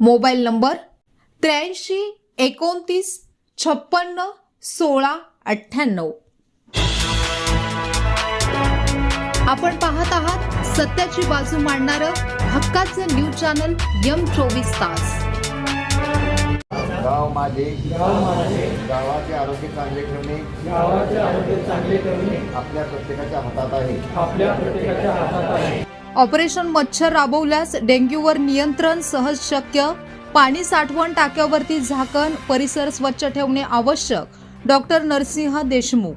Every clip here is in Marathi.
Mobile number त्र्याऐंशी एकोणतीस छप्पन्न सोळा अठ्ठ्याण्णव. आपण पाहत आहात सत्याची बाजू मांडणारं हक्काचं न्यूज चॅनल यम चोवीस तास. गाव माझे गाव माझे गावाचे आरोग्य चांगले ठेवणे गावाचे आरोग्य चांगले करणे. आपल्या प्रत्येकाच्या हातात आहे. आपल्या प्रत्येकाच्या हातात आहे. ऑपरेशन मच्छर राबवल्यास डेंग्यूवर नियंत्रण सहज शक्य. पाणी साठवण टाक्यावरती झाकण परिसर स्वच्छ ठेवणे आवश्यक. डॉक्टर नरसिंह देशमुख.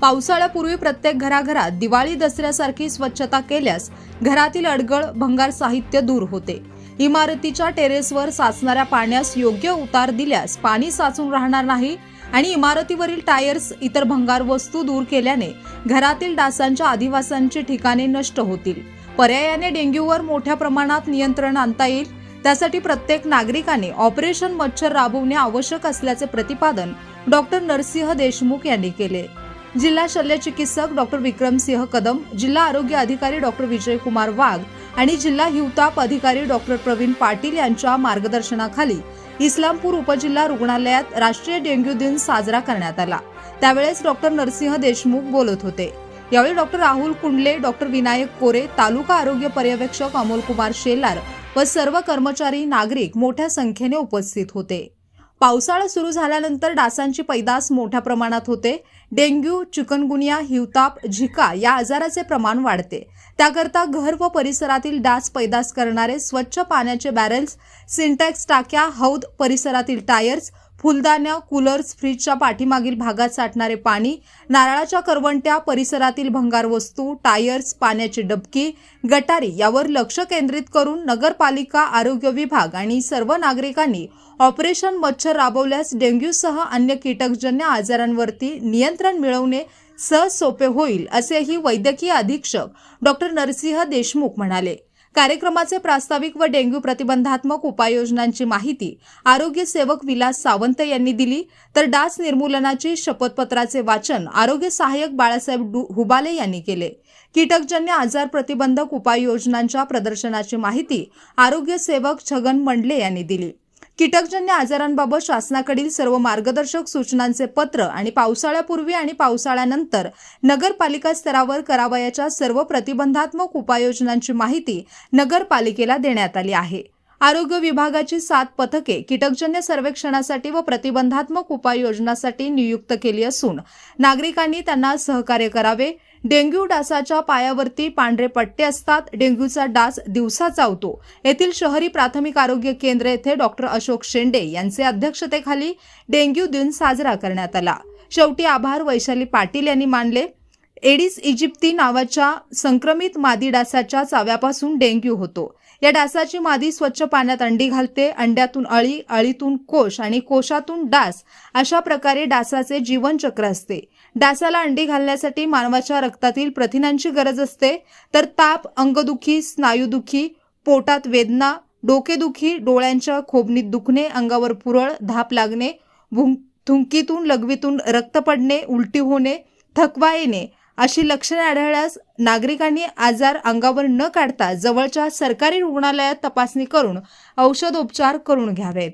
पावसाळ्यापूर्वी प्रत्येक घराघरात दिवाळी दसऱ्यासारखी स्वच्छता केल्यास घरातील अडगळ भंगार साहित्य दूर होते. इमारतीच्या टेरेसवर साचणाऱ्या पाण्यास योग्य उतार दिल्यास पाणी साचून राहणार नाही आणि इमारतीवरील टायर्स इतर भंगार वस्तू दूर केल्याने घरातील डासांच्या आदिवासांची ठिकाणे नष्ट होतील. पर्यायाने डेंग्यूवर मोठ्या प्रमाणात नियंत्रण आणता येईल. त्यासाठी प्रत्येक नागरिकाने ऑपरेशन मच्छर राबवणे आवश्यक असल्याचे प्रतिपादन डॉक्टर नरसिंह देशमुख यांनी केले. जिल्हा शल्यचिकित्सक डॉक्टर विक्रमसिंह कदम जिल्हा आरोग्य अधिकारी डॉक्टर विजयकुमार वाघ आणि जिल्हा हिवताप अधिकारी डॉक्टर प्रवीण पाटील यांच्या मार्गदर्शनाखाली इस्लामपूर उपजिल्हा रुग्णालयात राष्ट्रीय डेंग्यू दिन साजरा करण्यात आला. त्यावेळेस डॉक्टर नरसिंह देशमुख बोलत होते. यावेळी डॉक्टर राहुल कुंडले डॉक्टर विनायक कोरे तालुका आरोग्य पर्यवेक्षक अमोल कुमार शेलार व सर्व कर्मचारी नागरिक मोठ्या संख्येने उपस्थित होते. पावसाळा सुरू झाल्यानंतर डासांची पैदास मोठ्या प्रमाणात होते. डेंग्यू चिकनगुनिया हिवताप झिका या आजाराचे प्रमाण वाढते. त्याकरता घर व परिसरातील डास पैदास करणारे स्वच्छ पाण्याचे बॅरेल्स सिंटॅक्स टाक्या हौद परिसरातील टायर्स फुलदाण्या कूलर्स फ्रीजच्या पाठीमागील भागात साठणारे पाणी नारळाच्या करवंट्या परिसरातील भंगार वस्तू टायर्स पाण्याची डबकी गटारी यावर लक्ष केंद्रित करून नगरपालिका आरोग्य विभाग आणि सर्व नागरिकांनी ऑपरेशन मच्छर राबवल्यास डेंग्यूसह अन्य कीटकजन्य आजारांवरती नियंत्रण मिळवणे सहज सोपे होईल असेही वैद्यकीय अधीक्षक डॉक्टर नरसिंह देशमुख म्हणाले. कार्यक्रमाचे प्रास्ताविक व डेंग्यू प्रतिबंधात्मक उपाययोजनांची माहिती आरोग्य सेवक विलास सावंत यांनी दिली. तर डास निर्मूलनाची शपथपत्राचे वाचन आरोग्य सहाय्यक बाळासाहेब हुबाले यांनी केले. कीटकजन्य आजार प्रतिबंधक उपाययोजनांच्या प्रदर्शनाची माहिती आरोग्य सेवक छगन मंडले यांनी दिली. कीटकजन्य आजारांबाबत शासनाकडील सर्व मार्गदर्शक सूचनांचे पत्र आणि पावसाळ्यापूर्वी आणि पावसाळ्यानंतर नगरपालिका स्तरावर करावयाच्या सर्व प्रतिबंधात्मक उपाययोजनांची माहिती नगरपालिकेला देण्यात आली आहे. आरोग्य विभागाची सात पथके कीटकजन्य सर्वेक्षणासाठी व प्रतिबंधात्मक उपाययोजनासाठी नियुक्त केली असून नागरिकांनी त्यांना सहकार्य करावे डेंग्यू डासाच्या पायावरती पांढरे पट्टे असतात. डेंग्यूचा डास दिवसा चावतो येथील शहरी प्राथमिक आरोग्य केंद्र येथे डॉक्टर अशोक शेंडे यांचे अध्यक्षतेखाली डेंग्यू दिन साजरा करण्यात आला. शेवटी आभार वैशाली पाटील यांनी मानले. एडिस इजिप्ती नावाच्या संक्रमित मादी डासाच्या चाव्यापासून डेंग्यू होतो. या डासाची मादी स्वच्छ पाण्यात अंडी घालते अंड्यातून अळी अळीतून कोश आणि कोशातून डास अशा प्रकारे डासाचे जीवनचक्र असते. डासाला अंडी घालण्यासाठी मानवाच्या रक्तातील प्रथिनांची गरज असते. तर ताप अंगदुखी स्नायूदुखी पोटात वेदना डोकेदुखी डोळ्यांच्या खोबणीत दुखणे अंगावर पुरळ धाप लागणे थुंकीतून लघवीतून रक्त पडणे उलटी होणे थकवा येणे अशी लक्षणे आढळल्यास नागरिकांनी आजार अंगावर न काढता जवळच्या सरकारी रुग्णालयात तपासणी करून औषधोपचार करून घ्यावेत.